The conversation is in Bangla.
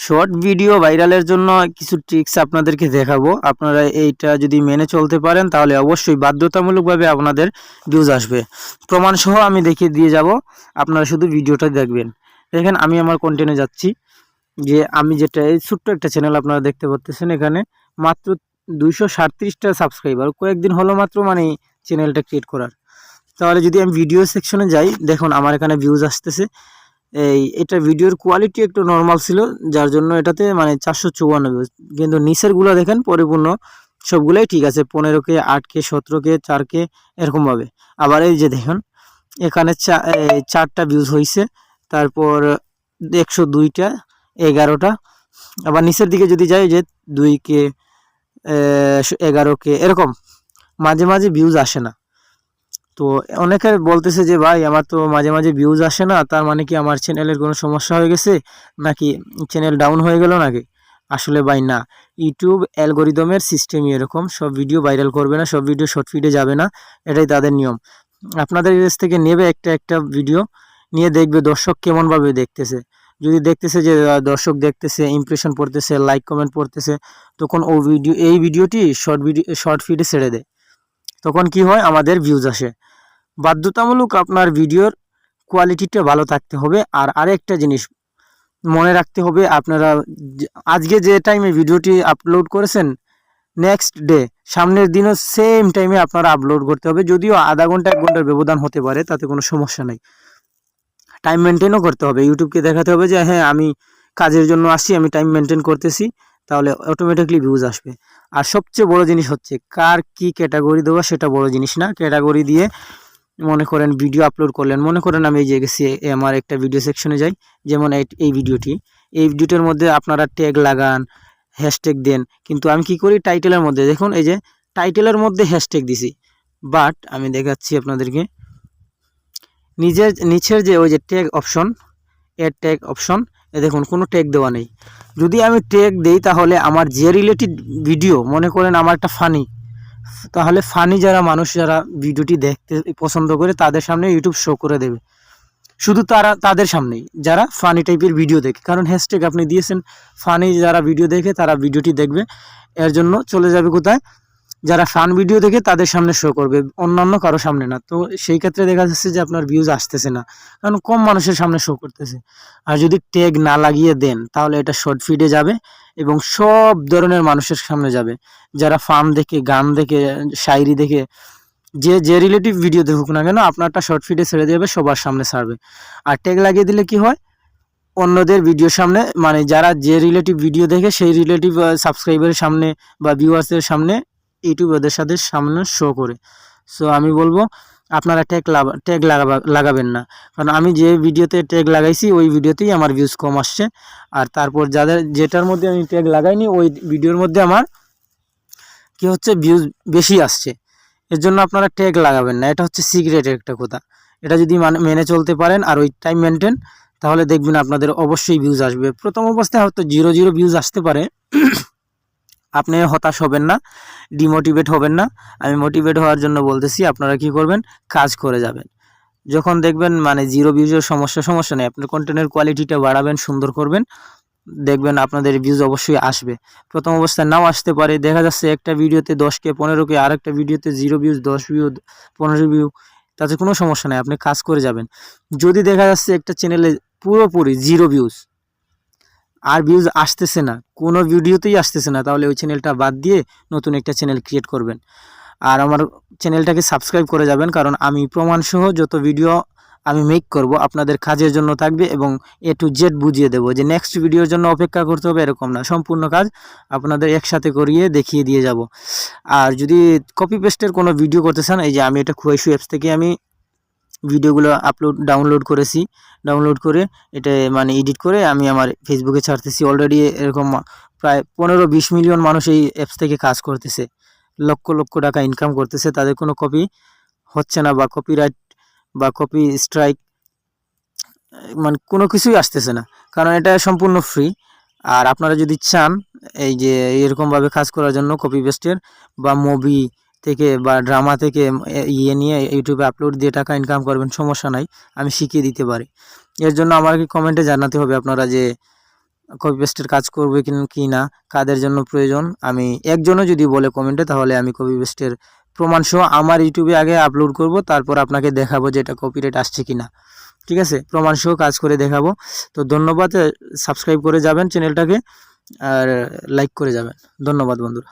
শর্ট ভিডিও ভাইরালের জন্য কিছু ট্রিক্স আপনাদেরকে দেখাবো। আপনারা এইটা যদি মেনে চলতে পারেন, তাহলে অবশ্যই বাধ্যতামূলকভাবে আপনাদের ভিউজ আসবে। প্রমাণ সহ আমি দেখিয়ে দিয়ে যাব। আপনারা শুধু ভিডিওটা দেখবেন। দেখেন, আমি আমার কন্টেন্টে যাচ্ছি। যে আমি যেটা, এই ছোট্ট একটা চ্যানেল আপনারা দেখতে পাচ্ছেন এখানে। মাত্র দুইশো সাতত্রিশটা সাবস্ক্রাইবার কয়েকদিন হলো মাত্র মানে চ্যানেলটা ক্রিয়েট করার। তাহলে যদি আমি ভিডিও সেকশনে যাই, দেখুন, আমার এখানে ভিউজ আসতেছে। এই, এটা ভিডিওর কোয়ালিটি একটু নর্মাল ছিল, যার জন্য এটাতে মানে চারশো ভিউজ কিন্তু নিচেরগুলো দেখেন, পরিপূর্ণ, সবগুলোই ঠিক আছে, পনেরো কে, আট কে, সতেরো কে, চার কে, এরকমভাবে। আবার এই যে দেখুন, এখানে চারটা ভিউজ হয়েছে তারপর একশো দুইটা, এগারোটা। আবার নিচের দিকে যদি যাই, যে দুই কে এগারো কে, এরকম, মাঝে মাঝে ভিউজ আসে না। তো অনেকে বলতেছে যে, ভাই, আমার তো মাঝে মাঝে ভিউজ আসে না, তার মানে কি আমার চ্যানেলের কোনো সমস্যা হয়ে গেছে? নাকি চ্যানেল ডাউন হয়ে গেল নাকি? আসলে ভাই, না। ইউটিউব অ্যালগোরিদমের সিস্টেমই এরকম। সব ভিডিও ভাইরাল করবে না, সব ভিডিও শর্ট ফিডে যাবে না। এটাই তাদের নিয়ম। আপনাদের কাছ থেকে নেবে একটা একটা ভিডিও নিয়ে দেখবে দর্শক কেমনভাবে দেখতেছে। যদি দেখতেছে যে দর্শক দেখতেছে ইমপ্রেশন পড়তেছে লাইক কমেন্ট পড়তেছে, তখন ও ভিডিও এই ভিডিওটি শর্ট ভিডিও শর্ট ফিডে ছেড়ে দেয়। তখন কি হয়? আমাদের ভিউজ আসে। বাধ্যতামূলক আপনার ভিডিওর কোয়ালিটিটা ভালো থাকতে হবে। আর আরেকটা জিনিস মনে রাখতে হবে, আপনারা আজকে যে টাইমে ভিডিওটি আপলোড করেছেন নেক্সট ডে সামনের দিনও সেম টাইমে আপনারা আপলোড করতে হবে। যদিও আধা ঘণ্টা, এক ঘণ্টার ব্যবধান হতে পারে, তাতে কোনো সমস্যা নেই। টাইম মেনটেনও করতে হবে। ইউটিউবকে দেখাতে হবে যে হ্যাঁ আমি কাজের জন্য আসি আমি টাইম মেনটেন করতেছি। তাহলে অটোমেটিকলি ভিউজ আসবে। আর সবচেয়ে বড় জিনিস হচ্ছে, কার কি ক্যাটাগরি দেওয়া, সেটা বড় জিনিস না। ক্যাটাগরি দিয়ে মনে করেন ভিডিও আপলোড করলেন, মনে করেন আমি এই যে গেছি আমার একটা ভিডিও সেকশনে যাই, যেমন এই ভিডিওটি এই ভিডিওটার মধ্যে আপনারা ট্যাগ লাগান হ্যাশট্যাগ দেন, কিন্তু আমি কি করি টাইটেলের মধ্যে? দেখুন, এই যে টাইটেলের মধ্যে হ্যাশট্যাগ দিছি বাট আমি দেখাচ্ছি আপনাদেরকে। নিজের, নিচের যে ওই যে ট্যাগ অপশন এর ট্যাগ অপশন এ দেখুন, কোনো ট্যাগ দেওয়া নেই। যদি আমি ট্যাগ দেই, তাহলে আমার যে রিলেটেড ভিডিও মনে করেন আমার একটা ফানি তাহলে ফানি যারা মানুষ যারা ভিডিওটি দেখতে পছন্দ করে তাদের সামনে ইউটিউব শো করে দেবে। শুধু তারা, তাদের সামনেই যারা ফানি টাইপের ভিডিও দেখে। কারণ হ্যাশট্যাগ আপনি দিয়েছেন ফানি যারা ভিডিও দেখে তারা ভিডিওটি দেখবে। এর জন্য চলে যাবে কোথায়? যারা ফান ভিডিও দেখে তাদের সামনে শো করবে, অন্যান্য কারও সামনে না। তো সেই ক্ষেত্রে দেখা যাচ্ছে যে আপনার ভিউজ আসতেছে না, কারণ কম মানুষের সামনে শো করতেছে। আর যদি ট্যাগ না লাগিয়ে দেন, তাহলে এটা শর্ট ফিডে যাবে এবং সব ধরনের মানুষের সামনে যাবে। যারা ফার্ম দেখে, গান দেখে, শায়রি দেখে, যে যে রিলেটিভ ভিডিও দেখুক না কেন, আপনারটা শর্ট ফিডে ছেড়ে দেবে, সবার সামনে ছাড়বে। আর ট্যাগ লাগিয়ে দিলে কি হয়? অন্যদের ভিডিওর সামনে মানে যারা যে রিলেটিভ ভিডিও দেখে, সেই রিলেটিভ সাবস্ক্রাইবারের সামনে বা ভিউয়ার্সের সামনে ইউটিউব ওদের সাথে সামনে শো করে। সো আমি বলব, আপনারা ট্যাগ লাগা ট্যাগ লাগাবা লাগাবেন না। কারণ আমি যে ভিডিওতে ট্যাগ লাগাইছি, ওই ভিডিওতেই আমার ভিউজ কম আসছে। আর তারপর যাদের, যেটার মধ্যে আমি ট্যাগ লাগাইনি, ওই ভিডিওর মধ্যে আমার কি হচ্ছে ভিউজ বেশি আসছে। এর জন্য আপনারা ট্যাগ লাগাবেন না। এটা হচ্ছে সিক্রেটের একটা কথা। এটা যদি মানে মেনে চলতে পারেন আর ওই টাইম মেনটেন তাহলে দেখবেন আপনাদের অবশ্যই ভিউজ আসবে। প্রথম অবস্থায় হয়তো জিরো জিরো ভিউজ আসতে পারে। আপনি হতাশ হবেন না ডিমোটিভেট হবেন না। আমি মোটিভেট হওয়ার জন্য বলতেছি, আপনারা কি করবেন? কাজ করে যাবেন। যখন দেখবেন মানে জিরো ভিউজের সমস্যা সমস্যা নেই। আপনার কন্টেন্টের কোয়ালিটিটা বাড়াবেন, সুন্দর করবেন। দেখবেন আপনাদের ভিউজ অবশ্যই আসবে। প্রথম অবস্থায় নাও আসতে পারে। দেখা যাচ্ছে একটা ভিডিওতে দশ কে পনেরো কে আর একটা ভিডিওতে জিরো ভিউজ দশ ভিউ পনেরো ভিউ তাতে কোনো সমস্যা নেই। আপনি কাজ করে যাবেন। যদি দেখা যাচ্ছে একটা চ্যানেলে পুরোপুরি জিরো ভিউজ আর ভিউজ আসতেছে না, কোনো ভিডিওতেই আসতেছে না, তাহলে ওই চ্যানেলটা বাদ দিয়ে নতুন একটা চ্যানেল ক্রিয়েট করবেন। আর আমার চ্যানেলটাকে সাবস্ক্রাইব করে যাবেন, কারণ আমি প্রমাণসহ যত ভিডিও আমি মেক করব, আপনাদের কাজের জন্য থাকবে এবং এ টু জেড বুঝিয়ে দেবো যে নেক্সট ভিডিওর জন্য অপেক্ষা করতে হবে এরকম না, সম্পূর্ণ কাজ আপনাদের একসাথে করিয়ে দেখিয়ে দিয়ে যাব। আর যদি কপি পেস্টের কোনো ভিডিও করতে চান, এই যে আমি এটা খুয়াইশু অ্যাপস থেকে আমি ভিডিওগুলো আপলোড ডাউনলোড করেছি। ডাউনলোড করে এটা মানে এডিট করে আমি আমার ফেসবুকে ছাড়তেছি। অলরেডি এরকম প্রায় পনেরো বিশ মিলিয়ন মানুষ এই অ্যাপস থেকে কাজ করতেছে। লক্ষ লক্ষ টাকা ইনকাম করতেছে। তাদের কোনো কপি হচ্ছে না বা কপিরাইট বা কপি স্ট্রাইক মানে কোনো কিছুই আসতেছে না। কারণ এটা সম্পূর্ণ ফ্রি আর আপনারা যদি চান এই যে এরকমভাবে কাজ করার জন্য কপি পেস্টের বা মুভি থেকে বা ড্রামা থেকে ইয়ে নিয়ে ইউটিউবে আপলোড দিয়ে টাকা ইনকাম করবেন, সমস্যা নাই, আমি শিখিয়ে দিতে পারি। এর জন্য আমাকে কমেন্টে জানাতে হবে আপনারা যে কপি পেস্টের কাজ করবে কি না কাদের জন্য প্রয়োজন। আমি একজনও যদি বলে কমেন্টে তাহলে আমি কপি পেস্টের প্রমাণ সহ আমার ইউটিউবে আগে আপলোড করব, তারপর আপনাকে দেখাবো যে এটা কপিরাইট আসছে কি না ঠিক আছে? প্রমাণ সহ কাজ করে দেখাবো। তো ধন্যবাদ সাবস্ক্রাইব করে যাবেন চ্যানেলটাকে আর লাইক করে যাবেন। ধন্যবাদ, বন্ধুরা।